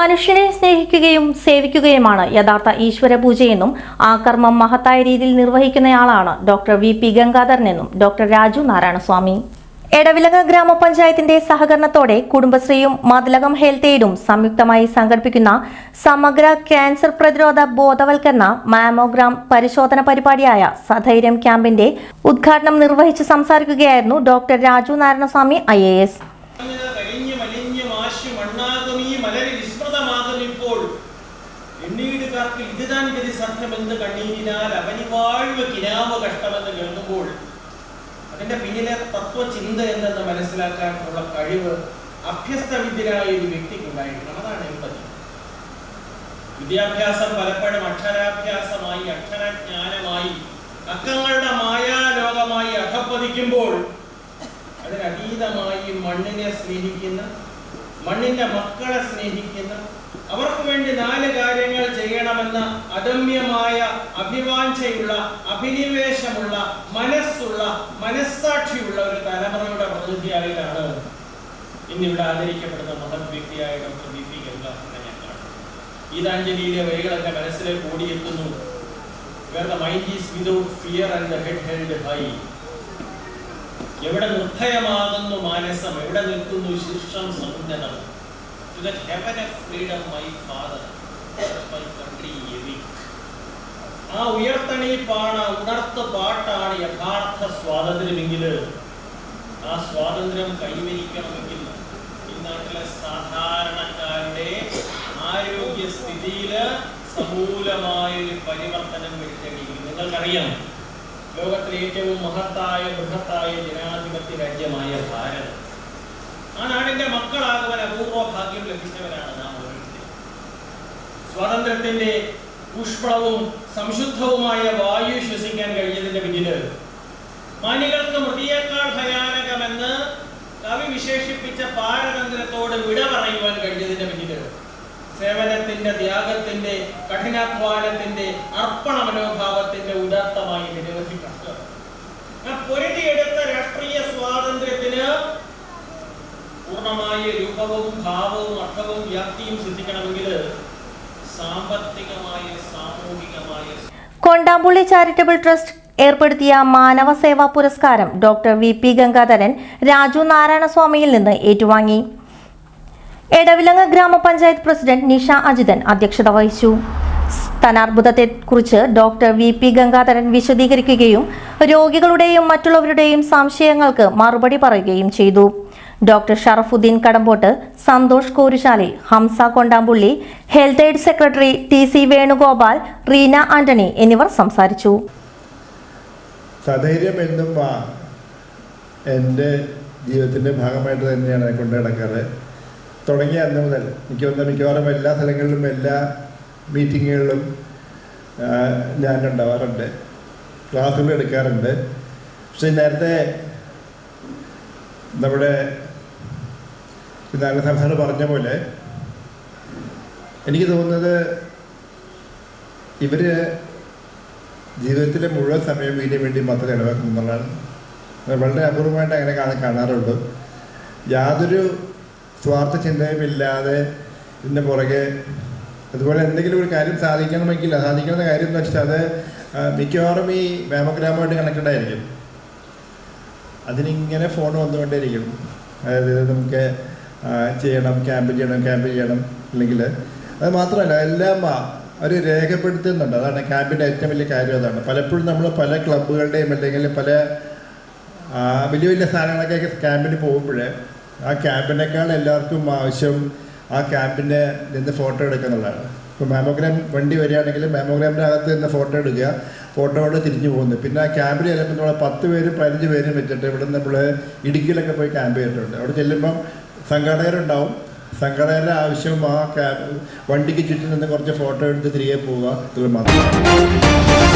മനുഷ്യനെ സ്നേഹിക്കുകയും സേവിക്കുകയുമാണ് യഥാർത്ഥ ഈശ്വര പൂജയെന്നും ആ കർമ്മം മഹത്തായ രീതിയിൽ നിർവഹിക്കുന്നയാളാണ് ഡോക്ടർ വി പി ഗംഗാധരനെന്നും ഡോക്ടർ രാജു നാരായണസ്വാമി. എടവിലങ്ങ ഗ്രാമപഞ്ചായത്തിന്റെ സഹകരണത്തോടെ കുടുംബശ്രീയും മതിലകം ഹെൽത്ത് എയ്ഡും സംയുക്തമായി സംഘടിപ്പിക്കുന്ന സമഗ്ര ക്യാൻസർ പ്രതിരോധ ബോധവൽക്കരണ മാമോഗ്രാം പരിശോധന പരിപാടിയായ സധൈര്യം ക്യാമ്പിന്റെ ഉദ്ഘാടനം നിർവഹിച്ച് സംസാരിക്കുകയായിരുന്നു ഡോക്ടർ രാജു നാരായണസ്വാമി ഐ എണ്ണീടുകാർക്ക് ഇതുതാൻ ഗതി സത്യമെന്ന് കണ്ണീരിനാൽ അവനി വാഴ്വ് കിനാമ കഷ്ടമെന്ന് കേൾക്കുമ്പോൾ അതിന്റെ പിന്നിലെ തത്വചിന്ത എന്തെന്ന് മനസ്സിലാക്കാനുള്ള കഴിവ് അഭ്യസ്ത വിദ്യരായ ഒരു വ്യക്തിക്കുണ്ടായിരിക്കണം. അതാണ് എമ്പതി. വിദ്യാഭ്യാസം പലപ്പോഴും അക്ഷരാഭ്യാസമായി അക്ഷരജ്ഞാനമായി അക്കങ്ങളുടെ മായാലോകമായി അധപ്പതിക്കുമ്പോൾ അതിനതീതമായി മണ്ണിനെ സ്നേഹിക്കുന്ന മണ്ണിന്റെ മക്കളെ സ്നേഹിക്കുന്ന അവർക്ക് വേണ്ടി നാല് കാര്യങ്ങൾ ചെയ്യണമെന്ന അദമ്യമായ അഭിവാഞ്ചയുള്ള അഭിനിവേശമുള്ള മനസ്സുള്ള മനസ്സാക്ഷിയുള്ള ഒരു തലമുറയുടെ പ്രതിനിധിയായിട്ടാണ് ഇന്നിവിടെ ആദരിക്കപ്പെടുന്ന മഹത് വ്യക്തിയായ ഡോക്ടർ ബി പി ഗംഗാധരനെ ഞാൻ കാണുന്നു ഗീതാഞ്ജലിയിലെ എന്റെ മനസ്സിലേക്ക് ഓടിയെത്തുന്നു. Mind is without fear and head held high എവിടെ നിർഭയമാകുന്നു മാനസം എവിടെ നിൽക്കുന്നു ശീർഷം സമുന്നതം to that a of freedom, my father my country awake. ആ ഉയർത്തണി പാണ ഉണർത്ത് പാട്ടാണ് യഥാർത്ഥ സ്വാതന്ത്ര്യമെങ്കിൽ ആ സ്വാതന്ത്ര്യം കൈവരിക്കണമെങ്കിൽ ഈ നാട്ടിലെ സാധാരണക്കാരുടെ ആരോഗ്യസ്ഥിതിയിൽ സമൂലമായ ഒരു പരിവർത്തനം വരുത്തേണ്ടിയിരിക്കുന്നു നിങ്ങൾക്കറിയാം ലോകത്തിലെ ഏറ്റവും മഹത്തായ ബൃഹത്തായ ജനാധിപത്യ രാജ്യമായ ഭാരതം. ആ നാടിന്റെ മക്കളാകുവാൻ അപൂർവ ഭാഗ്യം ലഭിച്ചവരാണ് നാം ഓരോരുത്തരും. സ്വാതന്ത്ര്യത്തിന്റെ പുഷ്പളവും സംശുദ്ധവുമായ വായു ശ്വസിക്കാൻ കഴിഞ്ഞതിന്റെ പിന്നിൽ മാനികൾക്ക് മൃതിയേക്കാൾ ഭയാനകമെന്ന് കവി വിശേഷിപ്പിച്ച പാരതന്ത്രത്തോട് വിട പറയുവാൻ കഴിഞ്ഞതിന്റെ പിന്നിൽ സേവനത്തിന്റെ ത്യാഗത്തിന്റെ കഠിനാധ്വാനത്തിന്റെ അർപ്പണ മനോഭാവത്തിന്റെ ഉദാത്തമായി നിരവധി പൊരുതിയെടുത്ത രാഷ്ട്രീയ സ്വാതന്ത്ര്യത്തിന് പൂർണമായ രൂപവും ഭാവവും അർത്ഥവും വ്യാപ്തിയും സിദ്ധിക്കണമെങ്കിൽ സാമ്പത്തികമായ സാമൂഹികമായ കൊണ്ടാമ്പുള്ളി ചാരിറ്റബിൾ ട്രസ്റ്റ് ഏർപ്പെടുത്തിയ മാനവ സേവാ പുരസ്കാരം doctor V P Gangadharan Raju നാരായണസ്വാമിയിൽ നിന്ന് ഏറ്റുവാങ്ങി. എടവിലങ്ങ ഗ്രാമപഞ്ചായത്ത് പ്രസിഡന്റ് നിഷ അജിതൻ അധ്യക്ഷത വഹിച്ചു. സ്ഥാനാർബുദത്തെക്കുറിച്ച് ഡോക്ടർ വി പി ഗംഗാധരൻ വിശദീകരിക്കുകയും രോഗികളുടെയും മറ്റുള്ളവരുടെയും സംശയങ്ങൾക്ക് മറുപടി പറയുകയും ചെയ്തു. Doctor Sharafudheen Kadambott Santhosh Korishali Hamsa Kondampully health aid secretary T C Venugopal Reena Antony എന്നിവർ സംസാരിച്ചു. സധൈര്യം എന്നും എന്റെ ഭാഗമായിട്ട് തന്നെയാണ് കൊണ്ടുനടക്കാറ് നടക്കാറ്. തുടങ്ങിയ അന്ന് മുതൽ എനിക്ക് വന്ന മിക്കവാറും എല്ലാ സ്ഥലങ്ങളിലും എല്ലാ മീറ്റിങ്ങുകളിലും ഉണ്ടാവാറുണ്ട്. ക്ലാസ്സുകൾ എടുക്കാറുണ്ട്. പക്ഷെ നേരത്തെ നമ്മുടെ നാരായണ സാർ പറഞ്ഞ പോലെ എനിക്ക് തോന്നുന്നത് ഇവർ ജീവിതത്തിലെ മുഴുവൻ സമയം ഇതിനു വേണ്ടി മാത്രം ചെലവാക്കുന്നു വളരെ അപൂർവമായിട്ട് അങ്ങനെ കാണാറുള്ളൂ യാതൊരു സ്വാർത്ഥ ചിന്തയുമില്ലാതെ ഇതിന്റെ പുറകെ അതുപോലെ എന്തെങ്കിലും ഒരു കാര്യം സാധിക്കണമെങ്കിൽ സാധിക്കണമെന്ന കാര്യം എന്ന് വെച്ചാൽ അത് മിക്കവാറും ഈ വ്യാമഗ്രാമമായിട്ട് കണക്റ്റഡായിരിക്കും അതിനിങ്ങനെ ഫോൺ വന്നുകൊണ്ടേയിരിക്കും. അതായത് നമുക്ക് ചെയ്യണം ക്യാമ്പ് ചെയ്യണം ക്യാമ്പ് ചെയ്യണം അല്ലെങ്കിൽ അത് മാത്രമല്ല എല്ലാം അവർ രേഖപ്പെടുത്തുന്നുണ്ട്. അതാണ് ക്യാമ്പിന്റെ ഏറ്റവും വലിയ കാര്യം അതാണ്. പലപ്പോഴും നമ്മൾ പല ക്ലബ്ബുകളുടെയും അല്ലെങ്കിൽ പല വലിയ വലിയ സ്ഥാനങ്ങളൊക്കെ ക്യാമ്പിന് പോകുമ്പോൾ ആ ക്യാമ്പിനേക്കാൾ എല്ലാവർക്കും ആവശ്യം ആ ക്യാമ്പിന്റെ നിന്ന് ഫോട്ടോ എടുക്കുന്നുള്ളതാണ് ഇപ്പോൾ മാമോഗ്രാം വണ്ടി വരികയാണെങ്കിൽ മാമോഗ്രാമിന്റെ അകത്ത് നിന്ന് ഫോട്ടോ എടുക്കുക. ഫോട്ടോ കൊണ്ട് തിരിഞ്ഞു പോകുന്നു. പിന്നെ ആ ക്യാമ്പിൽ ചിലപ്പോൾ നമ്മൾ പത്ത് പേരും പതിനഞ്ച് പേരും വെച്ചിട്ട് ഇവിടെ നമ്മൾ ഇടുക്കിയിലൊക്കെ പോയി ക്യാമ്പ് ചെയ്തിട്ടുണ്ട്. അവിടെ ചെല്ലുമ്പം സംഘാടകരുണ്ടാവും. സംഘടനയുടെ ആവശ്യം ആ വണ്ടിക്ക് ചുറ്റും നിന്ന് കുറച്ച് ഫോട്ടോ എടുത്ത് തിരികെ പോവുക ഇത് മാത്രം.